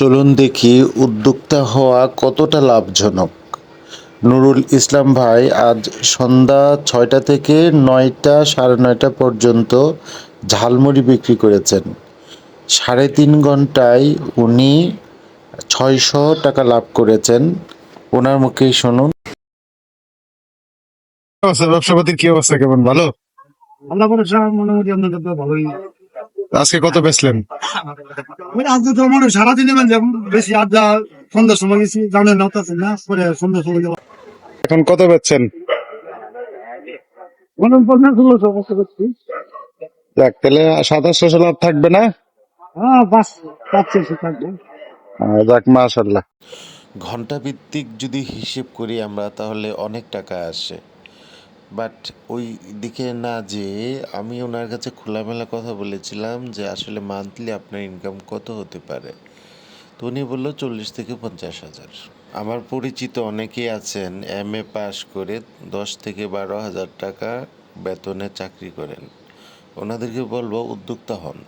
চলুন দেখি উদ্যোক্তা হওয়া কতটা লাভজনক। নুরুল ইসলাম ভাই আজ সন্ধ্যা ছয়টা থেকে নয়টা সাড়ে নয়টা পর্যন্ত ঝালমুড়ি বিক্রি করেছেন। সাড়ে তিন ঘন্টায় উনি ছয়শো টাকা লাভ করেছেন। ওনার মুখেই শুনুন। ব্যবসাপাতির কি অবস্থা? কেমন? ভালো? আপনাদের ভালোই আজকে কত বেচলেন? আজকে তো মনে হয় সারাদিনে মানে বেশি আড্ডা সন্ধ্যার সময় গেছি জানেন না না পরে সন্ধ্যার সময় যাব এখন কত বেচছেন? হয় যাক তাহলে সাতাশশো লাভ থাকবে না? হ্যাঁ আহ, যাক মাশাল্লাহ ঘণ্টা ভিত্তিক যদি হিসেব করি আমরা তাহলে অনেক টাকা আসে। বাট ওই দিকে না যে আমি ওনার কাছে খোলামেলা কথা বলেছিলাম যে আসলে মান্থলি আপনার ইনকাম কত হতে পারে। তো উনি বলল চল্লিশ থেকে পঞ্চাশ হাজার। আমার পরিচিত অনেকেই আছেন এম এ পাশ করে দশ থেকে বারো হাজার টাকা বেতনে চাকরি করেন। ওনাদেরকে বলব উদ্যোক্তা হন।